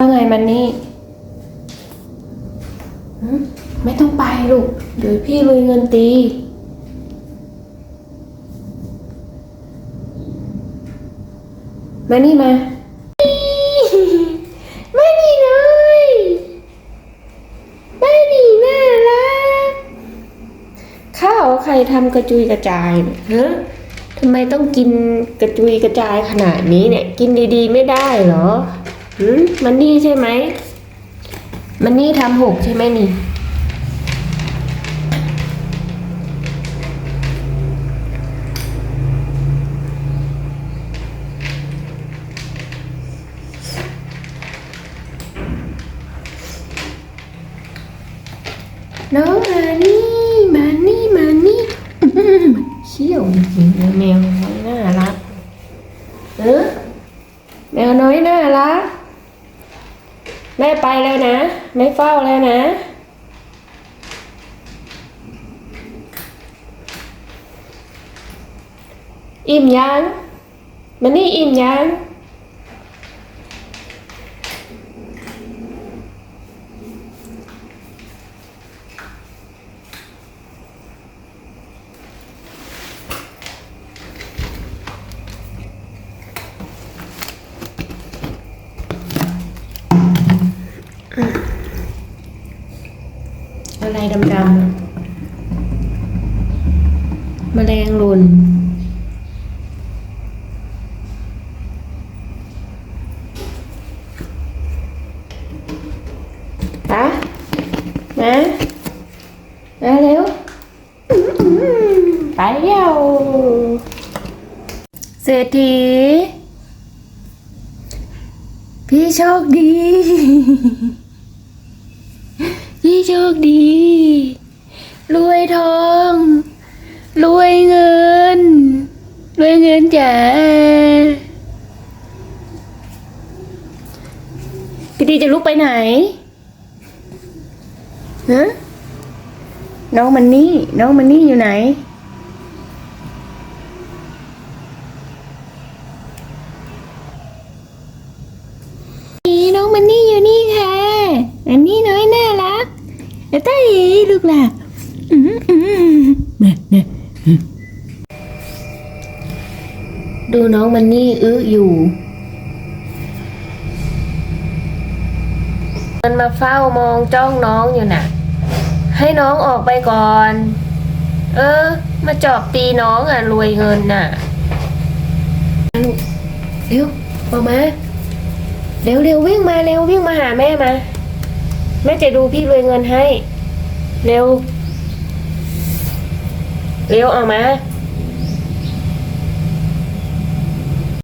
ว่าไงมันนี่หืมไม่ต้องไปลูก เดี๋ยวพี่ลุยเงินตี มานี่มามานี่หน่อยมานี่น่ารักข้าวใครทำกระจุยกระจายเนี่ยฮะทำไมต้องกินกระจุยกระจายขนาดนี้เนี่ย กินดีๆไม่ได้เหรอ หืมมันนี่ใช่ไหม มันนี่ทำหกใช่ไหมนี่ น้องมานี่มานี่มานี่เชี่ยวจริงๆเลยแมวน้อยน่ารัก เออแมวน้อยน่ารัก แม่ไปแล้วนะ ไม่เฝ้าแล้วนะ อิ่มยังมานี่อิ่มยัง อะไรดำๆแมลงหลุนปะมามาเร็วไปเร็วเศรษฐีพี่โชคดี โชคดี รวยทอง รวยเงิน รวยเงินจ๋าพี่ดีจะลุกไปไหนฮะน้องมันนี่ น้องมันนี่อยู่ไหนนี่น้องมันนี่อยู่นี่ค่ะ อันนี้น้อยน่า รักแต้าเอ๋ลูกล่ะอื้ออื้อมาเนี่ยดูน้องมันนี่อื้ออยู่ มันมาเฝ้ามองจ้องน้องอยู่น่ะ ให้น้องออกไปก่อน เออ มาจอบตีน้องอะรวยเงินน่ะลูกเร็วออกมาเร็วเร็ววิ่งมาเร็ววิ่งมาหาแม่มา แม่จะดูพี่รวยเงินให้ เร็ว เร็วออกมา